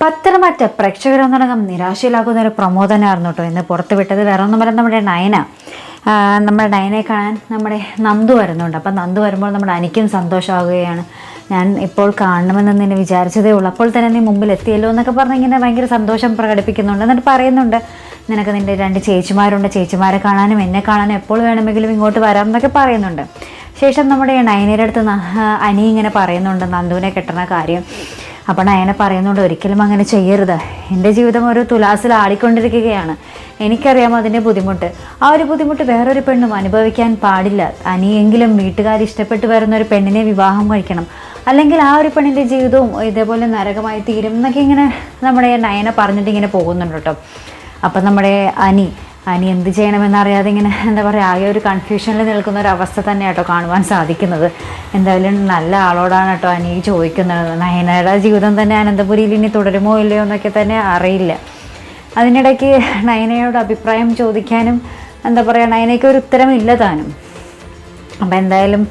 പത്തനംതിട്ട പ്രേക്ഷകരൊന്നടങ്കം നിരാശയിലാക്കുന്ന ഒരു പ്രമോദനായിരുന്നു കേട്ടോ ഇന്ന് പുറത്ത് വിട്ടത് വേറെ പറയാൻ നമ്മുടെ നയന. നമ്മുടെ നയനെ കാണാൻ നമ്മുടെ നന്ദു വരുന്നുണ്ട്. അപ്പം നന്ദു വരുമ്പോൾ നമ്മുടെ അനിക്കും സന്തോഷമാകുകയാണ്. ഞാൻ ഇപ്പോൾ കാണണമെന്ന് നിന്നെ വിചാരിച്ചതേ ഉള്ളൂ. അപ്പോൾ തന്നെ നീ മുമ്പിൽ എത്തിയല്ലോ എന്നൊക്കെ പറഞ്ഞ് ഇങ്ങനെ ഭയങ്കര സന്തോഷം പ്രകടിപ്പിക്കുന്നുണ്ട് എന്നിട്ട് പറയുന്നുണ്ട് നിനക്ക് നിന്റെ രണ്ട് ചേച്ചിമാരുണ്ട്. ചേച്ചിമാരെ കാണാനും എന്നെ കാണാനും എപ്പോൾ വേണമെങ്കിലും ഇങ്ങോട്ട് വരാം എന്നൊക്കെ പറയുന്നുണ്ട്. ശേഷം നമ്മുടെ നയനയുടെ അടുത്ത് അനി ഇങ്ങനെ പറയുന്നുണ്ട് നന്ദുവിനെ കെട്ടണ കാര്യം. അപ്പോൾ നയന പറയുന്നുണ്ട് ഒരിക്കലും അങ്ങനെ ചെയ്യരുത്. എന്റെ ജീവിതം ഒരു തുലാസിൽ ആടിക്കൊണ്ടിരിക്കുകയാണ്. എനിക്കറിയാം അതിന്റെ ബുദ്ധിമുട്ട്. ആ ഒരു ബുദ്ധിമുട്ട് വേറൊരു പെണ്ണും അനുഭവിക്കാൻ പാടില്ല. അനിയെങ്കിലും വീട്ടുകാർ ഇഷ്ടപ്പെട്ടു വരുന്ന ഒരു പെണ്ണിനെ വിവാഹം കഴിക്കണം. അല്ലെങ്കിൽ ആ ഒരു പെണ്ണിന്റെ ജീവിതവും ഇതേപോലെ നരകമായി തീരും എന്നൊക്കെ ഇങ്ങനെ നമ്മുടെ നയന പറഞ്ഞിട്ട് ഇങ്ങനെ പോകുന്നുണ്ട് കേട്ടോ. അപ്പം നമ്മുടെ അനി അനി എന്ത് ചെയ്യണമെന്നറിയാതെ ഇങ്ങനെ എന്താ പറയുക ആകെ ഒരു കൺഫ്യൂഷനിൽ നിൽക്കുന്ന ഒരു അവസ്ഥ തന്നെ കേട്ടോ കാണുവാൻ സാധിക്കുന്നത്. എന്തായാലും നല്ല ആളോടാണ് കേട്ടോ അനി ചോദിക്കുന്നത്. നയനയുടെ ജീവിതം തന്നെ അനന്തപുരിയിൽ ഇനി തുടരുമോ ഇല്ലയോ എന്നൊക്കെ തന്നെ അറിയില്ല. അതിനിടയ്ക്ക് നയനയോട് അഭിപ്രായം ചോദിക്കാനും എന്താ പറയുക നയനയ്ക്ക് ഒരു ഉത്തരമില്ല താനും. അപ്പം എന്തായാലും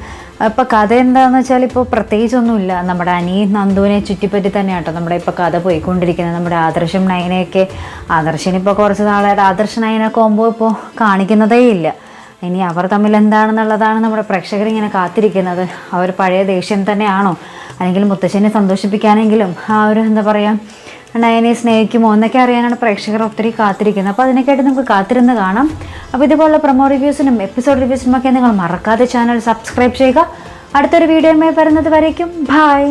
ഇപ്പോൾ കഥ എന്താണെന്ന് വെച്ചാൽ ഇപ്പോൾ പ്രത്യേകിച്ചൊന്നുമില്ല. നമ്മുടെ അനി നന്ദുവിനെ ചുറ്റിപ്പറ്റി തന്നെ കേട്ടോ നമ്മുടെ ഇപ്പോൾ കഥ പോയിക്കൊണ്ടിരിക്കുന്നത്. നമ്മുടെ ആദർശം നയനയൊക്കെ ആദർശനിപ്പോൾ കുറച്ച് നാളായിട്ട് ആദർശ നയന കോമ്പോ ഇപ്പോൾ കാണിക്കുന്നതേ ഇല്ല. ഇനി അവർ തമ്മിൽ എന്താണെന്നുള്ളതാണ് നമ്മുടെ പ്രേക്ഷകർ ഇങ്ങനെ കാത്തിരിക്കുന്നത്. അവർ പഴയ ദേഷ്യം തന്നെയാണോ? അല്ലെങ്കിൽ മുത്തശ്ശനെ സന്തോഷിപ്പിക്കാനെങ്കിലും ആ ഒരു എന്താ പറയുക നയനെ സ്നേഹിക്കുമോ എന്നൊക്കെ അറിയാനാണ് പ്രേക്ഷകർ ഒത്തിരി കാത്തിരിക്കുന്നത്. അപ്പോൾ അതിനൊക്കെയായിട്ട് നമുക്ക് കാത്തിരുന്ന് കാണാം. അപ്പോൾ ഇതുപോലുള്ള പ്രൊമോ റിവ്യൂസിനും എപ്പിസോഡ് റിവ്യൂസിനും ഒക്കെ നിങ്ങൾ മറക്കാതെ ചാനൽ സബ്സ്ക്രൈബ് ചെയ്യുക. അടുത്തൊരു വീഡിയോയുമായി വരുന്നത് വരയ്ക്കും ബായ്